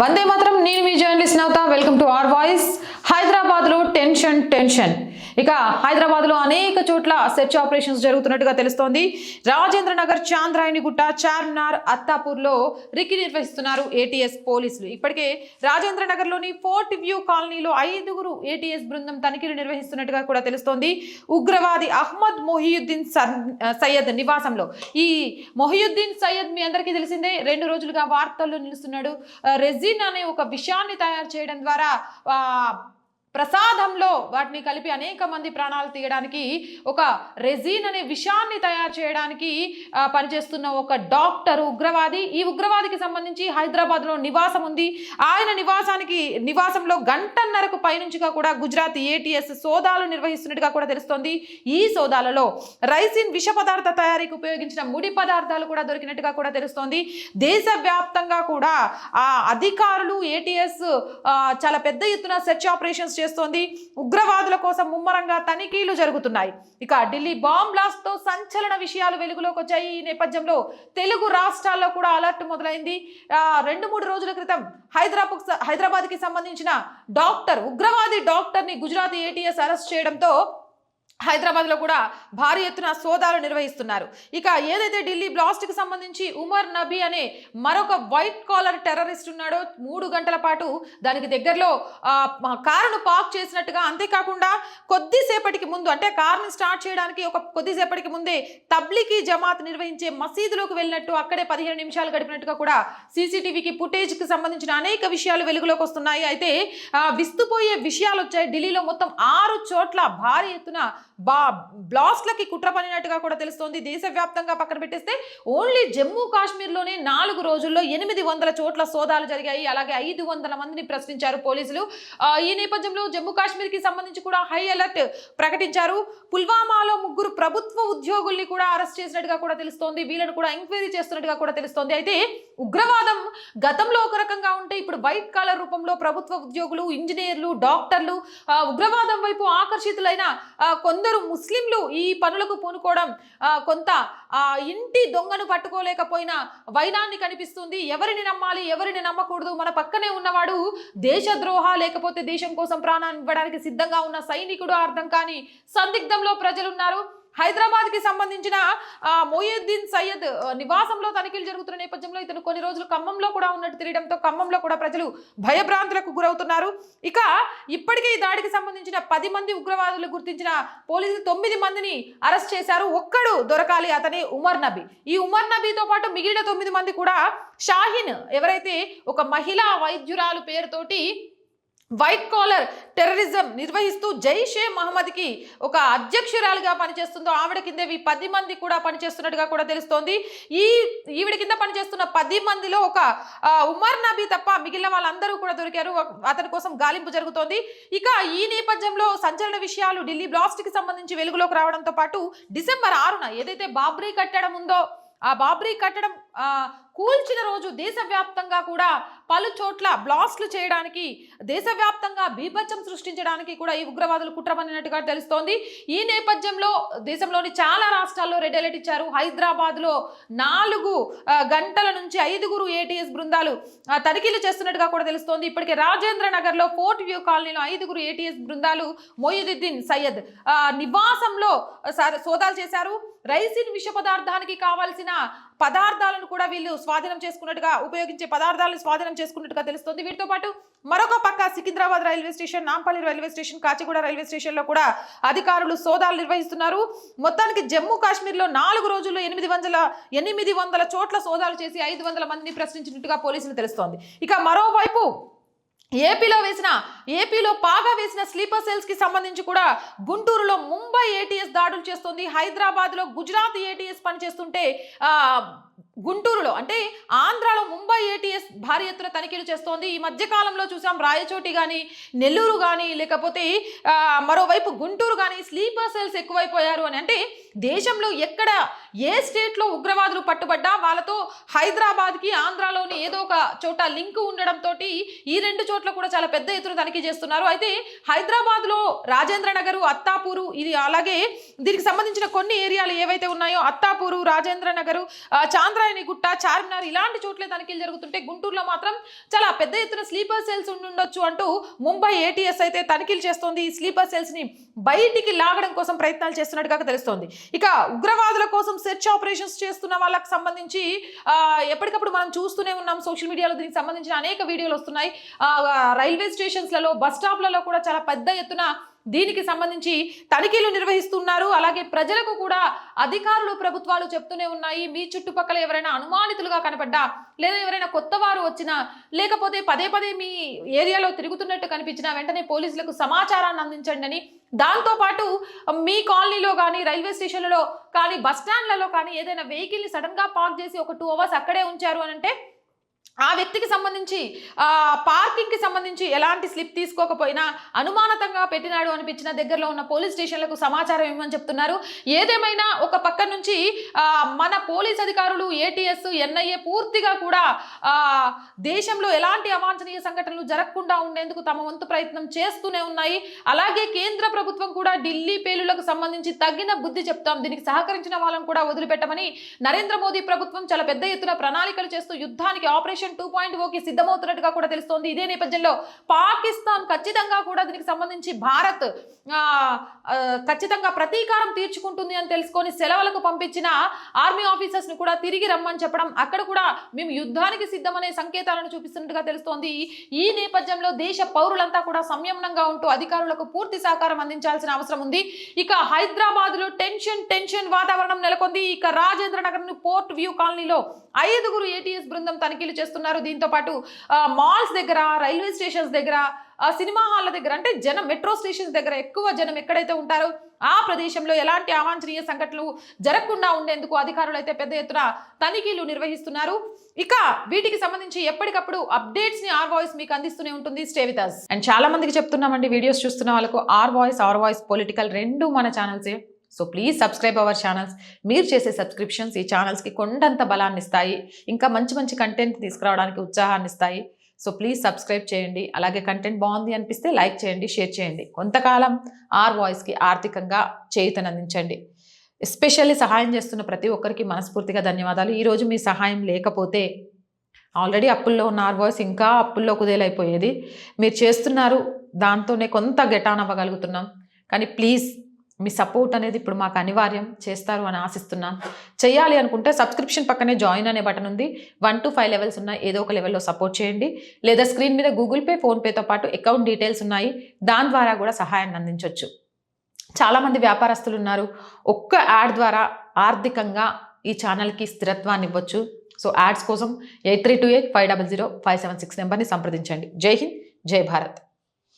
వందే మాత్రం నేను మీ journalist Navata welcome to R Voice హైదరాబాద్లో టెన్షన్ టెన్షన్. ఇక హైదరాబాద్లో అనేక చోట్ల సెర్చ్ ఆపరేషన్స్ జరుగుతున్నట్టుగా తెలుస్తోంది. రాజేంద్ర నగర్ చాంద్రాయణిగుట్ట చార్మినార్ అత్తాపూర్లో రికి నిర్వహిస్తున్నారు ఏటీఎస్ పోలీసులు. ఇప్పటికే రాజేంద్ర నగర్లోని ఫోర్ట్ వ్యూ కాలనీలో ఐదుగురు ఏటీఎస్ బృందం తనిఖీలు నిర్వహిస్తున్నట్టుగా కూడా తెలుస్తోంది. ఉగ్రవాది అహ్మద్ మొహియుద్దీన్ సయ్యద్ నివాసంలో. ఈ మొహియుద్దీన్ సయ్యద్ మీ అందరికీ తెలిసిందే రెండు రోజులుగా వార్తల్లో నిలుస్తున్నాడు. రెజిన్ అనే ఒక విషయాన్ని తయారు చేయడం ద్వారా ప్రసాదంలో వాటిని కలిపి అనేక మంది ప్రాణాలు తీయడానికి ఒక రెజిన్ అనే విషాన్ని తయారు చేయడానికి పనిచేస్తున్న ఒక డాక్టర్ ఉగ్రవాది. ఈ ఉగ్రవాదికి సంబంధించి హైదరాబాద్లో నివాసం ఉంది. ఆయన నివాసానికి నివాసంలో గంటన్నరకు పైనుంచిగా కూడా గుజరాత్ ఏటీఎస్ సోదాలు నిర్వహిస్తున్నట్టుగా కూడా తెలుస్తోంది. ఈ సోదాలలో రైసిన్ విష పదార్థ తయారీకి ఉపయోగించిన ముడి పదార్థాలు కూడా దొరికినట్టుగా కూడా తెలుస్తోంది. దేశవ్యాప్తంగా కూడా ఆ అధికారులు ఏటీఎస్ చాలా పెద్ద ఎత్తున సెర్చ్ ఆపరేషన్స్ చేస్తోంది. ఉగ్రవాదుల కోసం ముమ్మరంగా తనిఖీలు జరుగుతున్నాయి. ఇక ఢిల్లీ బాంబ్ బ్లాస్ట్తో సంచలన విషయాలు వెలుగులోకి వచ్చాయి. ఈ నేపథ్యంలో తెలుగు రాష్ట్రాల్లో కూడా అలర్ట్ మొదలైంది. రెండు మూడు రోజుల క్రితం హైదరాబాద్ హైదరాబాద్కి సంబంధించిన డాక్టర్ ఉగ్రవాది డాక్టర్ని గుజరాత్ ఏటీఎస్ అరెస్ట్ చేయడంతో హైదరాబాద్లో కూడా భారీ ఎత్తున సోదాలు నిర్వహిస్తున్నారు. ఇక ఏదైతే ఢిల్లీ బ్లాస్ట్కి సంబంధించి ఉమర్ నబీ అనే మరొక వైట్ కాలర్ టెర్రరిస్ట్ ఉన్నాడో మూడు గంటల పాటు దానికి దగ్గరలో కారును పార్క్ చేసినట్టుగా అంతేకాకుండా కొద్దిసేపటికి ముందు అంటే కారుని స్టార్ట్ చేయడానికి ఒక కొద్దిసేపటికి ముందే తబ్లికీ జమాత్ నిర్వహించే మసీదులోకి వెళ్ళినట్టు అక్కడే పదిహేను నిమిషాలు గడిపినట్టుగా కూడా సీసీటీవీకి ఫుటేజ్కి సంబంధించిన అనేక విషయాలు వెలుగులోకి వస్తున్నాయి. అయితే విస్తుపోయే విషయాలు వచ్చాయి. ఢిల్లీలో మొత్తం ఆరు చోట్ల భారీ ఎత్తున బా బ్లాస్ట్లకి కుట్ర పనినట్టుగా కూడా తెలుస్తోంది. దేశవ్యాప్తంగా పక్కన పెట్టేస్తే ఓన్లీ జమ్మూ కాశ్మీర్లోనే నాలుగు రోజుల్లో ఎనిమిది వందల చోట్ల సోదాలు జరిగాయి. అలాగే ఐదు వందల మందిని ప్రశ్నించారు పోలీసులు. ఈ నేపథ్యంలో జమ్మూ కాశ్మీర్కి సంబంధించి కూడా హై అలర్ట్ ప్రకటించారు. పుల్వామాలో ముగ్గురు ప్రభుత్వ ఉద్యోగుల్ని కూడా అరెస్ట్ చేసినట్టుగా కూడా తెలుస్తోంది. వీళ్ళను కూడా ఎంక్వైరీ చేస్తున్నట్టుగా కూడా తెలుస్తోంది. అయితే ఉగ్రవాదం గతంలో ఒక రకంగా ఉంటే ఇప్పుడు వైట్ కాలర్ రూపంలో ప్రభుత్వ ఉద్యోగులు ఇంజనీర్లు డాక్టర్లు ఉగ్రవాదం వైపు ఆకర్షితులైన కొందరు కొందరు ముస్లింలు ఈ పనులకు పూనుకోవడం కొంత ఆ, ఇంటి దొంగను పట్టుకోలేకపోయిన వైనాన్ని కనిపిస్తుంది. ఎవరిని నమ్మాలి ఎవరిని నమ్మకూడదు. మన పక్కనే ఉన్నవాడు దేశద్రోహ లేకపోతే దేశం కోసం ప్రాణాన్ని ఇవ్వడానికి సిద్ధంగా ఉన్న సైనికుడు అర్థం కాని సందిగ్ధంలో ప్రజలున్నారు. హైదరాబాద్కి సంబంధించిన మొయిద్దీన్ సయ్యద్ నివాసంలో తనిఖీలు జరుగుతున్న నేపథ్యంలో ఇతను కొన్ని రోజులు ఖమ్మంలో కూడా ఉన్నట్టు తెలియడంతో ఖమ్మంలో కూడా ప్రజలు భయభ్రాంతులకు గురవుతున్నారు. ఇక ఇప్పటికే ఈ దాడికి సంబంధించిన పది మంది ఉగ్రవాదులు గుర్తించిన పోలీసులు తొమ్మిది మందిని అరెస్ట్ చేశారు. ఒక్కడు దొరకాలి అతని ఉమర్ నబీ. ఈ ఉమర్ నబీతో పాటు మిగిలిన తొమ్మిది మంది కూడా షాహిన్ ఎవరైతే ఒక మహిళా వైద్యురాలు పేరుతోటి వైట్ కాలర్ టెర్రరిజం నిర్వహిస్తూ జైషే మహమ్మద్కి ఒక అధ్యక్షురాలుగా పనిచేస్తుందో ఆవిడ కింద ఈ పది మంది కూడా పనిచేస్తున్నట్టుగా కూడా తెలుస్తోంది. ఈ ఈవిడ కింద పనిచేస్తున్న పది మందిలో ఒక ఉమర్ నబీ తప్ప మిగిలిన వాళ్ళందరూ కూడా దొరికారు. అతని కోసం గాలింపు జరుగుతోంది. ఇక ఈ నేపథ్యంలో సంచలన విషయాలు ఢిల్లీ బ్లాస్ట్కి సంబంధించి వెలుగులోకి రావడంతో పాటు డిసెంబర్ ఆరున ఏదైతే బాబ్రీ కట్టడం ఉందో ఆ బాబ్రీ కట్టడం కూల్చిన రోజు దేశవ్యాప్తంగా కూడా పలు చోట్ల బ్లాస్ట్లు చేయడానికి దేశవ్యాప్తంగా బీభత్సం సృష్టించడానికి కూడా ఈ ఉగ్రవాదులు కుట్రమన్నట్టుగా తెలుస్తోంది. ఈ నేపథ్యంలో దేశంలోని చాలా రాష్ట్రాల్లో రెడ్ అలర్ట్ ఇచ్చారు. హైదరాబాద్లో నాలుగు గంటల నుంచి ఐదుగురు ఏటీఎస్ బృందాలు తనిఖీలు చేస్తున్నట్టుగా కూడా తెలుస్తోంది. ఇప్పటికే రాజేంద్ర నగర్లో ఫోర్ట్ వ్యూ కాలనీలో ఐదుగురు ఏటీఎస్ బృందాలు మొయిదుద్దీన్ సయ్యద్ నివాసంలో సోదాలు చేశారు. రైసిన్ విష పదార్థానికి కావాల్సిన పదార్థాలను కూడా వీళ్ళు స్వాధీనం చేసుకున్నట్టుగా ఉపయోగించే పదార్థాలను స్వాధీనం చేసుకున్నట్టుగా తెలుస్తుంది. వీటితో పాటు మరొక పక్క Secunderabad railway station Nampally railway station Kacheguda railway స్టేషన్లో కూడా అధికారులు సోదాలు నిర్వహిస్తున్నారు. మొత్తానికి జమ్మూ కాశ్మీర్లో నాలుగు రోజుల్లో ఎనిమిది వందల ఎనిమిది వందల చోట్ల సోదాలు చేసి ఐదు వందల మందిని ప్రశ్నించినట్టుగా పోలీసులు తెలుస్తోంది. ఇక మరోవైపు ఏపీలో వేసిన ఏపీలో బాగా వేసిన స్లీపర్ సెల్స్కి సంబంధించి కూడా గుంటూరులో ముంబై ఏటీఎస్ దాడులు చేస్తుంది. హైదరాబాద్లో గుజరాత్ ఏటీఎస్ పనిచేస్తుంటే ఆ, గుంటూరులో అంటే ఆంధ్రాలో ముంబై ఏటీఎస్ భారీ ఎత్తున తనిఖీలు చేస్తోంది. ఈ మధ్యకాలంలో చూసాం రాయచోటి కానీ నెల్లూరు కానీ లేకపోతే మరోవైపు గుంటూరు కానీ స్లీపర్ సెల్స్ ఎక్కువైపోయారు అని. అంటే దేశంలో ఎక్కడ ఏ స్టేట్లో ఉగ్రవాదులు పట్టుబడ్డా వాళ్ళతో హైదరాబాద్కి ఆంధ్రాలోని ఏదో ఒక చోట లింక్ ఉండడంతో ఈ రెండు చోట్ల కూడా చాలా పెద్ద ఎత్తున తనిఖీ చేస్తున్నారు. అయితే హైదరాబాద్లో రాజేంద్ర నగరు అత్తాపూరు ఇది అలాగే దీనికి సంబంధించిన కొన్ని ఏరియాలు ఏవైతే ఉన్నాయో అత్తాపూరు రాజేంద్ర నగరు చాంద్రాయని గుట్ట చార్మినార్ ఇలాంటి చోట్లే తనిఖీలు జరుగుతుంటే గుంటూరులో మాత్రం చాలా పెద్ద ఎత్తున స్లీపర్ సెల్స్ ఉండొచ్చు అంటూ ముంబై ఏటీఎస్ అయితే తనిఖీలు చేస్తోంది. ఈ స్లీపర్ సెల్స్ని బయటికి లాగడం కోసం ప్రయత్నాలు చేస్తున్నట్టుగా తెలుస్తోంది. ఇక ఉగ్రవాదుల కోసం సెర్చ్ ఆపరేషన్స్ చేస్తున్న వాళ్ళకి సంబంధించి ఎప్పటికప్పుడు మనం చూస్తూనే ఉన్నాం. సోషల్ మీడియాలో దీనికి సంబంధించిన అనేక వీడియోలు వస్తున్నాయి. రైల్వే స్టేషన్స్లలో బస్ స్టాప్లలో కూడా చాలా పెద్ద ఎత్తున దీనికి సంబంధించి తనిఖీలు నిర్వహిస్తున్నారు. అలాగే ప్రజలకు కూడా అధికారులు ప్రభుత్వాలు చెప్తూనే ఉన్నాయి. మీ చుట్టుపక్కల ఎవరైనా అనుమానితులుగా కనపడ్డా లేదా ఎవరైనా కొత్త వారు వచ్చినా లేకపోతే పదే పదే మీ ఏరియాలో తిరుగుతున్నట్టు కనిపించినా వెంటనే పోలీసులకు సమాచారాన్ని అందించండి అని. దాంతోపాటు మీ కాలనీలో కానీ రైల్వే స్టేషన్లలో కానీ బస్ స్టాండ్లలో కానీ ఏదైనా వెహికల్ని సడన్గా పార్క్ చేసి ఒక టూ అవర్స్ అక్కడే ఉంచారు అని అంటే ఆ వ్యక్తికి సంబంధించి పార్కింగ్కి సంబంధించి ఎలాంటి స్లిప్ తీసుకోకపోయినా అనుమానతంగా పెట్టినాడు అనిపించిన దగ్గరలో ఉన్న పోలీస్ స్టేషన్లకు సమాచారం ఇవ్వమని చెప్తున్నారు. ఏదేమైనా ఒక పక్క నుంచి మన పోలీస్ అధికారులు ఏటీఎస్ ఎన్ఐఏ పూర్తిగా కూడా దేశంలో ఎలాంటి అవాంఛనీయ సంఘటనలు జరగకుండా ఉండేందుకు తమ వంతు ప్రయత్నం చేస్తూనే ఉన్నాయి. అలాగే కేంద్ర ప్రభుత్వం కూడా ఢిల్లీ పేలులకు సంబంధించి తగిన బుద్ధి చెప్తాం. దీనికి సహకరించిన వాళ్ళని కూడా వదిలిపెట్టమని నరేంద్ర మోదీ ప్రభుత్వం చాలా పెద్ద ఎత్తున ప్రణాళికలు చేస్తూ యుద్ధానికి ఆపరేషన్ టూ పాయింట్ ఓకి సిద్ధమవుతున్నట్టుగా కూడా తెలుస్తోంది. ఇదే నేపథ్యంలో పాకిస్తాన్ ఖచ్చితంగా కూడా దీనికి సంబంధించి భారత్ ఖచ్చితంగా ప్రతీకారం తీర్చుకుంటుంది అని తెలుసుకొని సెలవులకు పంపించిన ఆర్మీ ఆఫీసర్స్ని కూడా తిరిగి రమ్మని చెప్పడం అక్కడ కూడా మేము యుద్ధానికి సిద్ధమనే సంకేతాలను చూపిస్తున్నట్టుగా తెలుస్తోంది. ఈ నేపథ్యంలో దేశ పౌరులంతా కూడా సంయమనంగా ఉంటూ అధికారులకు పూర్తి సహకారం అందించాల్సిన అవసరం ఉంది. ఇక హైదరాబాద్లో టెన్షన్ టెన్షన్ వాతావరణం నెలకొంది. ఇక రాజేంద్ర నగర్ పోర్ట్ వ్యూ కాలనీలో ఐదుగురు ఏటీఎస్ బృందం తనిఖీలు చేస్తున్నారు. దీంతో పాటు మాల్స్ దగ్గర రైల్వే స్టేషన్స్ దగ్గర సినిమా హాల్ల దగ్గర అంటే జనం మెట్రో స్టేషన్స్ దగ్గర ఎక్కువ జనం ఎక్కడైతే ఉంటారో ఆ ప్రదేశంలో ఎలాంటి అవాంఛనీయ సంఘటనలు జరగకుండా ఉండేందుకు అధికారులు అయితే పెద్ద ఎత్తున తనిఖీలు నిర్వహిస్తున్నారు. ఇక వీటికి సంబంధించి ఎప్పటికప్పుడు అప్డేట్స్ని ఆర్ వాయిస్ మీకు అందిస్తూనే ఉంటుంది. స్టేవితాస్ అండ్ చాలా మందికి చెప్తున్నామండి వీడియోస్ చూస్తున్న వాళ్ళకు R Voice R Voice political రెండు మన ఛానల్సే. So please subscribe our channels మీరు చేసే సబ్స్క్రిప్షన్స్ ఈ ఛానల్స్కి కొండంత బలాన్ని ఇస్తాయి. ఇంకా మంచి మంచి కంటెంట్ తీసుకురావడానికి ఉత్సాహాన్ని ఇస్తాయి. సో ప్లీజ్ సబ్స్క్రైబ్ చేయండి. అలాగే కంటెంట్ బాగుంది అనిపిస్తే లైక్ చేయండి షేర్ చేయండి. కొంతకాలం ఆర్ వాయిస్కి ఆర్థికంగా చేయుతనందించండి. ఎస్పెషల్లీ సహాయం చేస్తున్న ప్రతి ఒక్కరికి మనస్ఫూర్తిగా ధన్యవాదాలు. ఈరోజు మీ సహాయం లేకపోతే ఆల్రెడీ అప్పుల్లో ఉన్న ఆర్ వాయిస్ ఇంకా అప్పుల్లో కుదేలైపోయేది. మీరు చేస్తున్నారు దాంతోనే కొంత గెటాన్ అవ్వగలుగుతున్నాం. కానీ ప్లీజ్ మీ సపోర్ట్ అనేది ఇప్పుడు మాకు అనివార్యం చేస్తారు అని ఆశిస్తున్నాను చేయాలి అనుకుంటే సబ్స్క్రిప్షన్ పక్కనే జాయిన్ అనే బటన్ ఉంది. వన్ టు ఫైవ్ లెవెల్స్ ఉన్నాయి ఏదో ఒక లెవెల్లో సపోర్ట్ చేయండి. లేదా స్క్రీన్ మీద గూగుల్ పే ఫోన్పేతో పాటు అకౌంట్ డీటెయిల్స్ ఉన్నాయి. దాని ద్వారా కూడా సహాయాన్ని అందించవచ్చు చాలామంది వ్యాపారస్తులు ఉన్నారు. ఒక్క యాడ్ ద్వారా ఆర్థికంగా ఈ ఛానల్కి స్థిరత్వాన్ని ఇవ్వచ్చు. సో యాడ్స్ కోసం eight three two eight five double zero five seven six నెంబర్ని సంప్రదించండి. జై హింద్ జై భారత్.